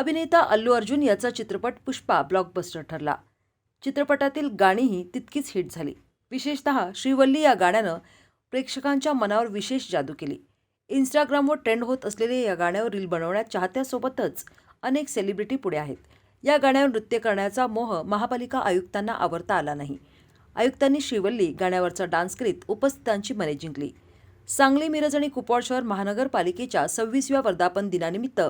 अभिनेता अल्लू अर्जुन याचा चित्रपट पुष्पा ब्लॉकबस्टर ठरला. चित्रपटातील गाणीही तितकीच हिट झाली. विशेषतः श्रीवल्ली या गाण्यानं प्रेक्षकांच्या मनावर विशेष जादू केली. इंस्टाग्रामवर ट्रेंड होत असलेले या गाण्यावर रील बनवण्यात चाहत्यासोबतच अनेक सेलिब्रिटी पुढे आहेत. या गाण्यावर नृत्य करण्याचा मोह महापालिका आयुक्तांना आवरता आला नाही. आयुक्तांनी श्रीवल्ली गाण्यावरचा डान्स करीत उपस्थितांची मने जिंकली. सांगली मिरज आणि कुपवाड शहर महानगरपालिकेच्या सव्वीसव्या वर्धापन दिनानिमित्त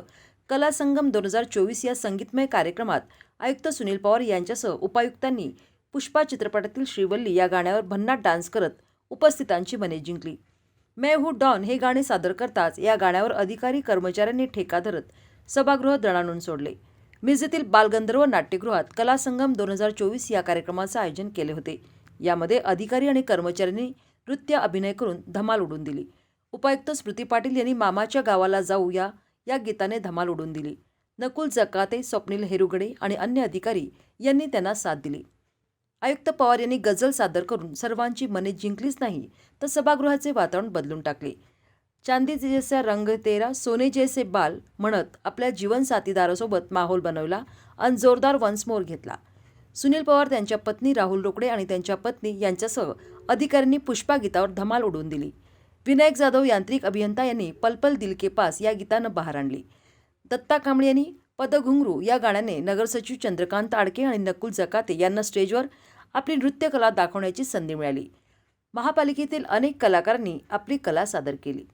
कला संगम दोन हजार चोवीस या संगीतमय कार्यक्रमात आयुक्त सुनील पवार यांच्यासह उपायुक्तांनी पुष्पा चित्रपटातील श्रीवल्ली या गाण्यावर भन्नाट डान्स करत उपस्थितांची मने जिंकली. मै हू डॉन हे गाणे सादर करताच या गाण्यावर अधिकारी कर्मचाऱ्यांनी ठेका धरत सभागृह दणाणून सोडले. मिरजेतील बालगंधर्व नाट्यगृहात कला संगम दोन हजार चोवीस या कार्यक्रमाचं आयोजन केले होते. यामध्ये अधिकारी आणि कर्मचाऱ्यांनी नृत्य अभिनय करून धमाल उडून दिली. उपायुक्त स्मृती पाटील यांनी मामाच्या गावाला जाऊ या या गीताने धमाल उडून दिली. नकुल जकाते स्वप्नील हेरुगडे आणि अन्य अधिकारी यांनी त्यांना साथ दिली. आयुक्त पवार यांनी गझल सादर करून सर्वांची मने जिंकलीच नाही तर सभागृहाचे वातावरण बदलून टाकले. चांदी जैसा रंग तेरा सोने जैसे बाल म्हणत आपल्या जीवन साथीदारासोबत माहोल बनवला आणि जोरदार वन्स मोर घेतला. सुनील पवार त्यांच्या पत्नी राहुल रोकडे आणि त्यांच्या पत्नी यांच्यासह अधिकाऱ्यांनी पुष्पा गीतावर धमाल उडवून दिली. विनायक जाधव यांत्रिक अभियंता यांनी पलपल दिल के पास या गीतानं बहार आणली. दत्ता कांबळे यांनी पदघुंगरू या गाण्याने नगरसचिव चंद्रकांत आडके आणि नकुल जकाते यांना स्टेजवर आपली नृत्यकला दाखवण्याची संधी मिळाली. महापालिकेतील अनेक कलाकारांनी आपली कला सादर केली.